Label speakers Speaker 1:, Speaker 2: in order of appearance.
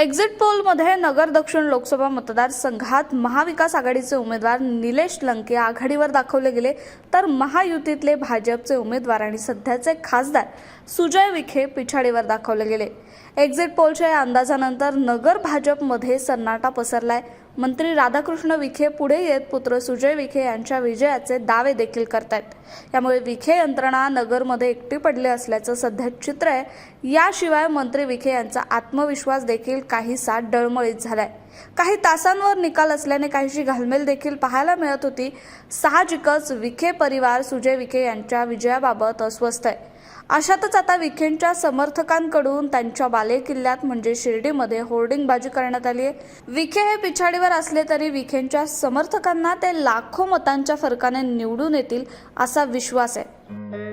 Speaker 1: Exit पोलमध्ये नगर दक्षिण लोकसभा मतदारसंघात महाविकास आघाडीचे उमेदवार निलेश लंके आघाडीवर दाखवले गेले तर महायुतीतले भाजपचे उमेदवार आणि सध्याचे खासदार सुजय विखे पिछाडीवर दाखवले गेले. एक्झिट पोलच्या या अंदाजानंतर नगर भाजपमध्ये सन्नाटा पसरलाय. मंत्री राधाकृष्ण विखे पुढे येत पुत्र सुजय विखे यांच्या विजयाचे दावे देखील करतायत. यामुळे विखे यंत्रणा नगरमध्ये एकटी पडली असल्याचं सध्या चित्र आहे. याशिवाय मंत्री विखे यांचा आत्मविश्वास देखील काहीसा डळमळीत झालाय. काही तासांवर निकाल असल्याने काहीशी घालमेल देखील पाहायला मिळत होती. साहजिकच विखे परिवार सुजय विखे यांच्या विजयाबाबत अस्वस्थ आहे. अशातच आता विखेंच्या समर्थकांकडून त्यांच्या बालेकिल्ल्यात म्हणजे शिर्डीमध्ये होर्डिंगबाजी करण्यात आली आहे. विखे हे पिछाडीवर असले तरी विखेंच्या समर्थकांना ते लाखो मतांच्या फरकाने निवडून येतील असा विश्वास आहे.